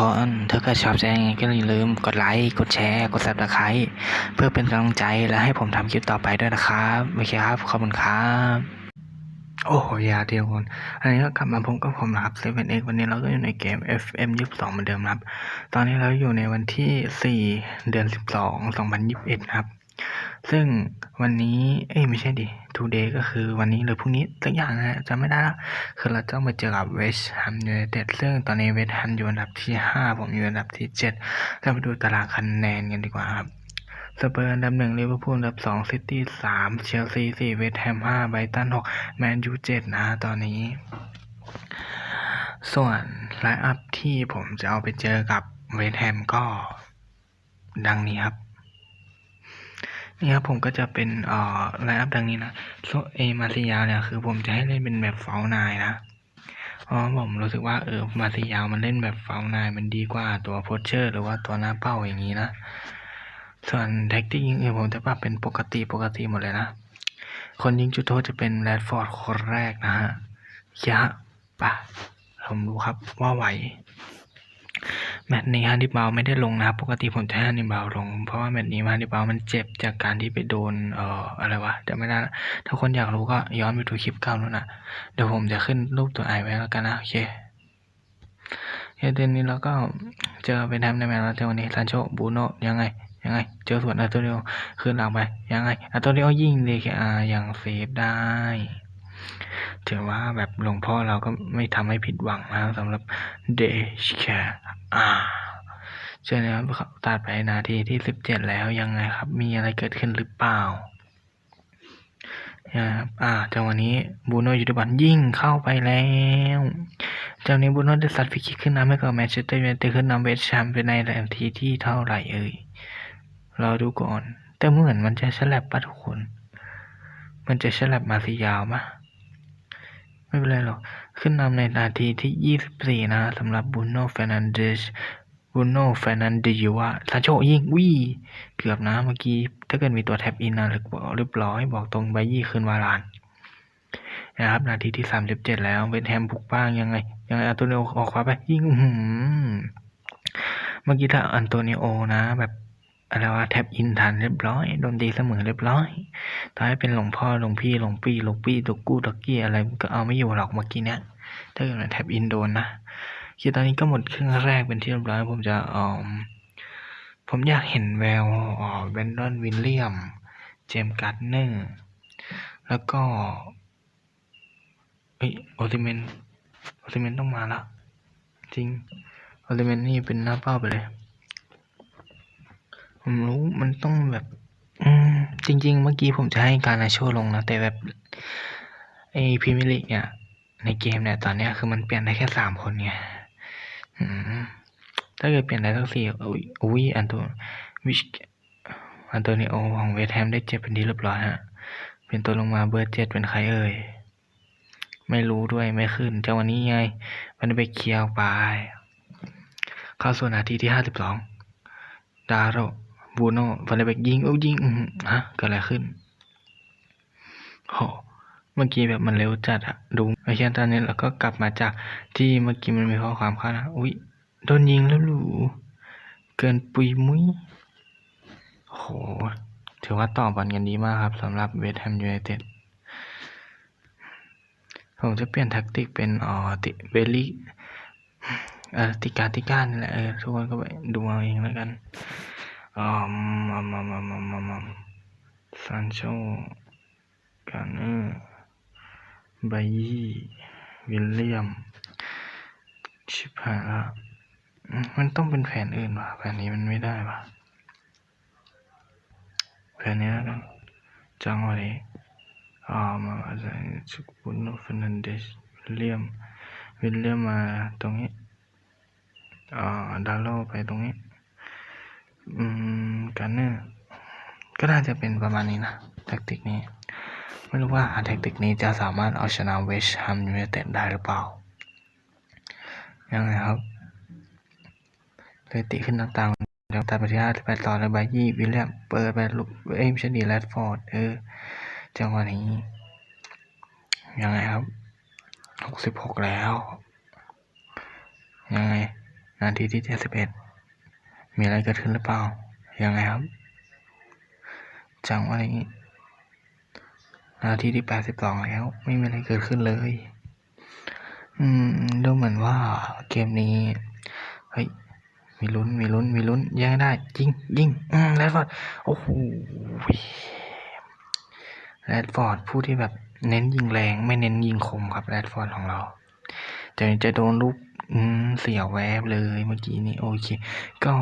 คนถ้าเกิดชอบใจยังไงก็อย่าลืมกดไลค์ กดแชร์ กดซับสไครต์เพื่อเป็นกำลังใจและให้ผมทำคลิปต่อไปด้วยนะครับโอเคครับ ขอบคุณครับ โอ้โหยาเดียวคนอันนี้ก็กลับมาพบกับผมนะครับเซเว่นเอ็กวันนี้เราก็อยู่ในเกม FM 22เหมือนเดิมนะครับ ตอนนี้เราอยู่ในวันที่ 4 เดือน 12 2021นะครับ ซึ่งวันนี้ เอ้ยไม่ใช่ดิ today ก็คือวันนี้หรือพรุ่งนี้สักอย่างนะจำไม่ได้ละคือเราต้องมาเจอกับเวสต์แฮมยูไนเต็ดซึ่งตอนนี้เวสต์แฮมอยู่อันดับที่ 5 ผมอยู่อันดับที่ 7 เราไปดูตารางคะแนนกันดีกว่าครับสเปอร์อันดับหนึ่งลิเวอร์พูลอันดับสองซิตี้สามเชลซีสี่เวสต์แฮมห้าไบรตันหกแมนยูเจ็ดนะตอนนี้ ส่วนไลน์อัพที่ผมจะเอาไปเจอกับเวสต์แฮมก็ ดังนี้ครับ นี่ครับผมก็จะเป็นเอ่อไลน์อัพดังนี้นะโซเอมาซิยาเนี่ยคือผมจะให้เล่นเป็นแบบเฝ้านายนะเพราะผมรู้สึกว่าเออมาซิยามันเล่นแบบเฝ้านายมันดีกว่าตัวโพชเชอร์ หรือว่าตัวหน้าเป้าอย่างนี้นะ ส่วนแท็กติกยิงเอื่นผมจะปรับเป็นปกติปกติหมดเลยนะ คนยิงจุดโทษจะเป็นแรดฟอร์ดคนแรกนะฮะยะปะผมรู้ครับว่าไหว แมตช์นี้ฮันดิบาลไม่ได้ลงนะครับ ปกติผมจะให้ฮันดิบาลลง เพราะว่าแมตช์นี้ฮันดิบาลมันเจ็บจากการที่ไปโดนเอ่ออะไรวะจะไม่ได้ถ้าคนอยากรู้ก็ย้อนไปดูคลิปเก่านู่นน่ะเดี๋ยวผมจะขึ้นรูปตัวไอไว้แล้วกันนะโอเคเดี๋ยวนี้เราก็เจอเป็นแฮมในแมตช์แล้วเจอวันนี้ซานโชบูโนยังไงยังไง เจอส่วนอัลโตเนียขึ้นหลังไปยังไงอัลโตเนียยิงดีแค่อายังเซฟได้ ถือว่าแบบหลวงพ่อเราก็ไม่ทำให้ผิดหวังนะสำหรับเดชแคอาเชื่อนะครับเขาตัดไปนาทีที่สิบเจ็ดแล้วยังไงครับ มีอะไรเกิดขึ้นหรือเปล่านะครับอ่าจังหวะนี้บูโน่ยูทูบันยิ่งเข้าไปแล้วจังหวะนี้บูโน่ได้สัตว์ฟรีคิกขึ้นนำให้กับแมนเชสเตอร์ยูไนเต็ดขึ้นนำเวสต์แฮมไปในนาทีที่เท่าไหร่เอ่ยเรอดูก่อน แต่เหมือนมันจะฉลับปะทุกคน มันจะฉลับมาสียาวมะ ไม่เป็นไรหรอก ขึ้นนำในนาทีที่ 24 นะสำหรับบูโน่เฟรนันเดสบูโน่เฟรนันเดสว่าซาโชยิงวี่เกือบนะเมื่อกี้ ถ้าเกิดมีตัวแท็บอินนะหรือเรียบร้อยบอกตรงใบยี่คืนวาลานนะครับนาทีที่ 37 แล้วเวสต์แฮมบุกบ้างยังไง ยังไงอันโตนิโอออกขวาไปยิงเมื่อกี้ถ้าอันโตนิโอนะ แบบ อะไรว่าแท็บอินทันเรียบร้อยโดนตีเสมอเรียบร้อยถ้าให้เป็นหลวงพ่อหลวงพี่หลวงปี้หลวงปี้ตกกู้ตกกี้อะไรก็เอาไม่อยู่หรอกเมื่อกี้เนี้ยถ้าเกิดมันแท็บอินโดนนะคือตอนนี้ก็หมดครึ่งแรกเป็นที่เรียบร้อยผมจะเออผมอยากเห็นแววอ๋อเวนดอนวินเลียม เจมส์การ์ดเนอร์แล้วก็เอ้ยโอติเมนโอติเมนต้องมาละจริงโอติเมนนี่เป็นหน้าเป้าไปเลย ผมรู้มันต้องแบบ อืม จริง ๆ เมื่อกี้ผมจะให้การนาโชลงนะ แต่แบบไอพรีเมียร์ลีกเนี่ย ในเกมเนี่ย ตอนเนี้ยคือมันเปลี่ยนได้แค่สามคนไงถ้าเกิดเปลี่ยนได้ทั้งสี่อุ้ยอุ้ยอันตัววิชอันโตนิโอของเวสแฮมได้เจ็บเป็นที่เรียบร้อยฮะ เป็นตัวลงมาเบอร์เจ็ดเป็นใครเอ่ย ไม่รู้ด้วยไม่ขึ้น เจังหวะนี้ไง มันไปเคลียร์ไป เข้าสู่นาทีที่ห้าสิบสอง ดาโร บูโน่ฟันเดเบกยิงโอ้ยิงฮะเกิดอะไรขึ้นโหเมื่อกี้แบบมันเร็วจัดอะดูไอเช่นตอนนี้เราก็กลับมาจากที่เมื่อกี้มันมีข้อความข้านะอุ้ยโดนยิงแล้วหรูเกินปุยมุ้ยโหถือว่าต่อบอลกันดีมากครับสำหรับเวสต์แฮมยูไนเต็ดผมจะเปลี่ยนแท็กติกเป็นอ๋อติเบลลี่เอ่อติกาติก้านี่แหละเออทุกคนก็ไปดูเอาเองแล้วกัน อืมอืมอืมอืมอืมมอืมซานโชกาเนอร์ไบยี่วิลเลียม ชิบหายละมันต้องเป็นแผนอื่นว่ะแผนนี้มันไม่ได้ว่ะแผนนี้แล้วกันจังหวะนี้อ่ามาอะไรชุกบุนโนเฟนันเดสวิลเลียม วิลเลียมมาตรงนี้อ่าดาโลไปตรงนี้ อืมกันเนอร์ก็น่าจะเป็นประมาณนี้นะแทคติกนี้ ไม่รู้ว่าแทคติกนี้จะสามารถเอาชนะเวสต์แฮมยูไนเต็ดได้หรือเปล่า ยังไงครับเลยติขึ้นต่างๆแล้วตัดไปที่ห้าไปต่อเลยบายี่วิลเลียมเปิดไปลูกเอมช่ดีแรดฟอร์ดเออจังหวะนี้ ยังไงครับหกสิบหกแล้ว ยังไง นาทีที่เจ็ดสิบเอ็ด มีอะไรเกิดขึ้นหรือเปล่า ยังไงครับ จังว่าอะไรนี้ นาทีที่แปดสิบสองแล้ว ไม่มีอะไรเกิดขึ้นเลย อืม ดูเหมือนว่าเกมนี้ เฮ้ย มีลุ้น มีลุ้น มีลุ้น แย่งได้ ยิง ยิง อืมแรดฟอร์ด โอ้โหแรดฟอร์ดผู้ที่แบบเน้นยิงแรง ไม่เน้นยิงคมครับแรดฟอร์ดของเราจะจะโดนลูก อืม เสียแวบเลยเมื่อกี้นี้โอเค ก็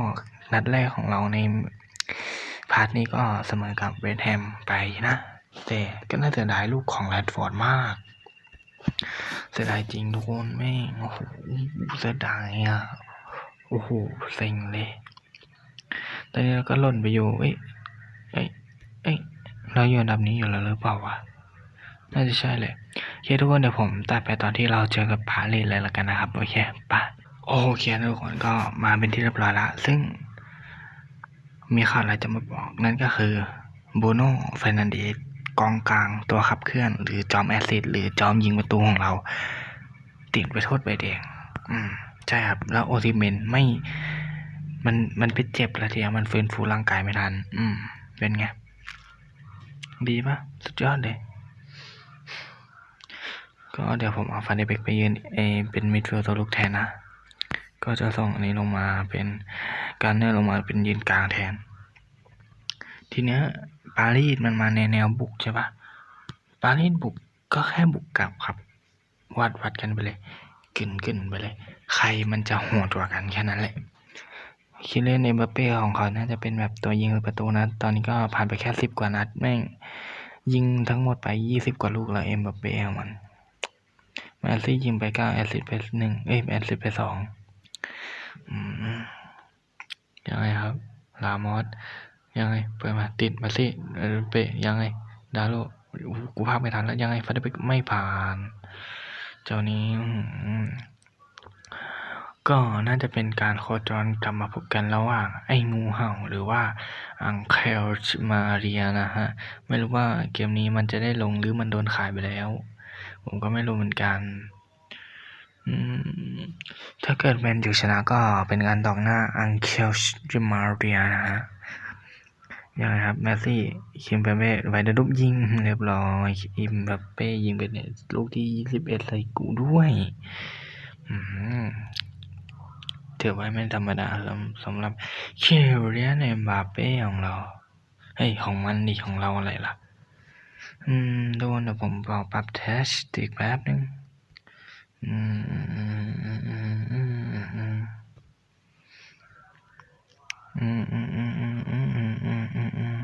นัดแรกของเราในพาร์ทนี้ก็เสมอกับเวสแฮมไปนะ แต่ก็น่าจะได้ลูกของแรดฟอร์ดมาก เสียดายจริงทุกคนแม่งโอ้โหเสียดายอะ โอ้โหเซ็งเลย ตอนนี้เราก็หล่นไปอยู่ เอ้ยเอ้ยเอ้ยเราอยู่อันดับนี้อยู่แล้วหรือเปล่าวะ น่าจะใช่เลยโอเคทุกคนเดี๋ยวผมตัดไปตอนที่เราเจอกับพาเลทเลยละกันนะครับโอเคปะโอเคทุกคนก็มาเป็นที่เรียบร้อยละซึ่ง มีข่าวอะไรจะมาบอกนั่นก็คือโบโน่เฟรนันเดสกองกลางตัวขับเคลื่อน หรือจอมแอซิดหรือจอมยิงประตูของเรา ติดไปโทษใบแดงอืมใช่ครับ แล้วโอซิเมนไม่มันมันไปเจ็บแล้วทีเดียวมันฟื้นฟูร่างกายไม่ทัน อืม เป็นไง ดีปะสุดยอดเลย ก็เดี๋ยวผมเอาฟันเดเบกไปยืนเอเป็นมิดฟิลด์ตัวลุกแทนนะ ก็จะส่งอันนี้ลงมาเป็นการเนอร์ลงมาเป็นยืนกลางแทน ทีเนี้ยปารีสมันมาในแนวบุกใช่ปะปารีสบุกก็แค่บุกกลับครับ วัดวัดกันไปเลยกึนกึนไปเลย ใครมันจะโหดกว่ากันแค่นั้นแหละคิดเล่นเอ็มบัปเป้ของเขาน่าจะเป็นแบบตัวยิงประตูนะ ตอนนี้ก็ผ่านไปแค่สิบกว่านัดแม่งยิงทั้งหมดไปยี่สิบกว่าลูกแล้วเอ็มบัปเป้ของมัน แมนซี่ยิงไปเก้าแอสซิสต์ไปหนึ่งเอ้ยแอสซิสต์ไปสองอยังไงครับ ลามอสยังไงเปิดมาติดมาสิเออเปะยังไง ดาโลอู้หูกูภาพไม่ทันแล้วยังไงฟันได้ไปไม่ผ่าน เจ้านี้ก็น่าจะเป็นการโคจรกลับมาพบกันระหว่างไอ้งูเห่าหรือว่าอังเคลมาเรียนะฮะ ไม่รู้ว่าเกมนี้มันจะได้ลงหรือมันโดนขายไปแล้ว ผมก็ไม่รู้เหมือนกันอืมถ้าเกิดแมนยูชนะก็เป็นการตอกหน้าอังเคลจิมาเรียนะฮะยังไงครับแมสซี่คิมเปเป้ไวเดรุปยิงเรียบร้อยอิมบัปเป้ยิงเป็นลูกที่ยี่สิบเอ็ดใส่กูด้วยอืมถือว่าไม่ธรรมดาสำสำหรับเคเรียนเอ็มบัปเป้ของเราเฮ้ยของมันดิของเราอะไรล่ะ อืมโดนเดี๋ยวผมบอกปรับเทสติกแป๊บนึงอืมอืมอืมอืมอืมอืมอืมอืมอืมอืมอืมอืมอืมอืมอืม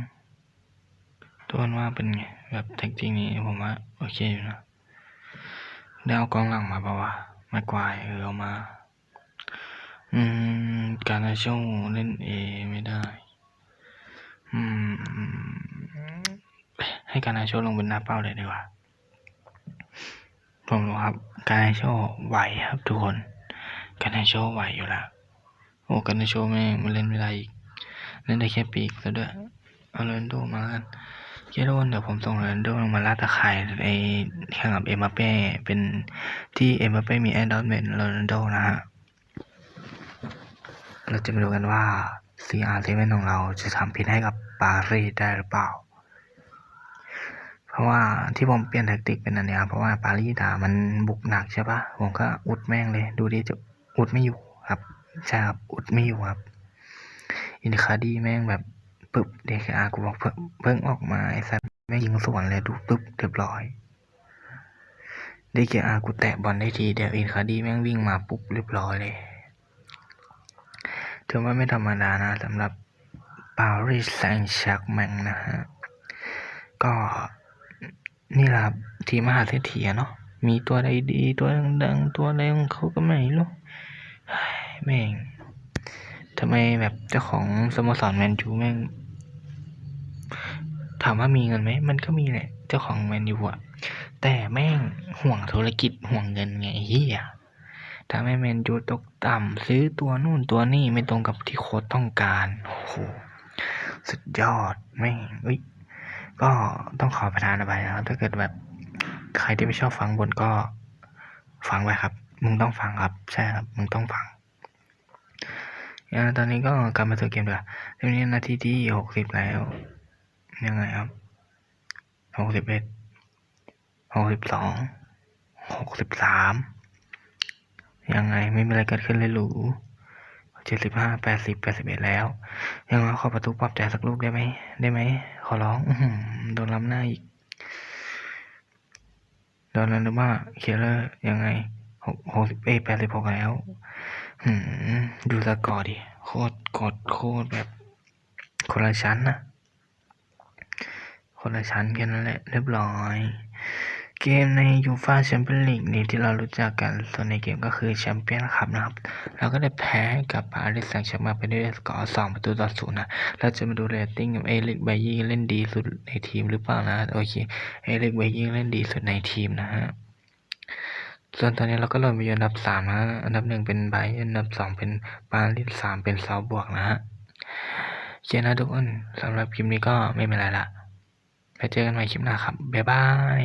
ตัวมันว่าเป็นไงแบบแท็กติกนี้ผมว่าโอเคอยู่นะได้เอากองหลังมาเปล่าวะไม่กวายเออเอามา อืม การนาโชเล่นเอไม่ได้ อืม ให้การนาโชลงเป็นหน้าเป้าเลยดีกว่า ผมรู้ครับ การนาโชไหวครับทุกคน การนาโชไหวอยู่แล้ว โอ้การนาโชแม่งมันเล่นไม่ได้อีก เล่นได้แค่ปีกซะด้วย เอาโรนโดมากันเยโดนเดี๋ยวผมส่งโรนโดลงมาลาดตะข่ายไอแข่งกับเอ็มบัปเป้เป็นที่เอ็มบัปเป้มีแอดดอนเมนโรนโดนะฮะ เราจะมาดูกันว่า CR7 ของเราจะทำพิษให้กับปารีสได้หรือเปล่า เพราะว่าที่ผมเปลี่ยนแทคติกเป็นอันเนี้ยเพราะว่าปารีสอะมันบุกหนักใช่ปะผมก็อุดแม่งเลย ดูดิจะอุดไม่อยู่ครับใช่ครับอุดไม่อยู่ครับ อินคาดีแม่งแบบปึ๊บเดคอากูบอกเพิ่งออกมาไอ้สัตว์แม่งยิงสวนเลยดูปึ๊บเรียบร้อยเดคอากูแตะบอลได้ทีเดียวอินคาดีแม่งวิ่งมาปุ๊บเรียบร้อยเลยถือว่าไม่ธรรมดานะสำหรับปารีสแซงต์แชร์กแมงนะฮะก็ นี่แหละครับทีมมหาเศรษฐีเนาะมีตัวใดดีตัวดังๆตัวอะไรของเขาก็ไม่รู้แม่งทำไมแบบเจ้าของสโมสรแมนยูแม่งถามว่ามีเงินไหมมันก็มีแหละเจ้าของแมนยูอะแต่แม่งห่วงธุรกิจห่วงเงินไงเฮียทำให้แมนยูตกต่ำซื้อตัวนู่นตัวนี่ไม่ตรงกับที่โค้ชต้องการโอ้โหสุดยอดแม่งเอ้ย ก็ต้องขอประทานอภัยนะครับ ถ้าเกิดแบบใครที่ไม่ชอบฟังบนก็ฟังไว้ครับ มึงต้องฟังครับ ใช่ครับ มึงต้องฟังตอนนี้ก็กลับมาสู่เกมดีกว่าตอนนี้นาทีที่หกสิบแล้ว ยังไงครับหกสิบเอ็ดหกสิบสองหกสิบสามยังไงไม่มีอะไรเกิดขึ้นเลยหรู เจ็ดสิบห้าแปดสิบแปดสิบเอ็ดแล้ว ยังไงขอประตูปรับใจสักลูกได้ไหม ได้ไหม ขอร้องอืโดนล้ำหน้าอีกโดนแล้วหรือว่าเคเลอร์ยังไงหกหกสิบเอ้แปดสิบหกแล้วดูสกอร์ดิ โคตรกดโคตรแบบ คนละชั้นนะคนละชั้นกันนั่นแหละ เรียบร้อย เกมในยูฟาแชมเปี้ยนลีกนี้ที่เรารู้จักกัน ส่วนในเกมก็คือแชมเปี้ยนคัพนะครับ เราก็ได้แพ้กับปารีสแซงต์แชร์แมงไปด้วยสกอร์สองประตูต่อศูนย์นะ เราจะมาดูเรตติ้งกับเอลิกไบยี่เล่นดีสุดในทีมหรือเปล่านะ โอเค เอลิกไบยี่เล่นดีสุดในทีมนะฮะ ส่วนตอนนี้เราก็ลงมาอยู่อันดับสามนะ อันดับหนึ่งเป็นไบรท์อันดับสองเป็นปารีสสามเป็นเซาบวกนะฮะเคนะทุกคนสำหรับคลิปนี้ก็ไม่มีอะไรละไปเจอกันใหม่คลิปหน้าครับ บ๊ายบาย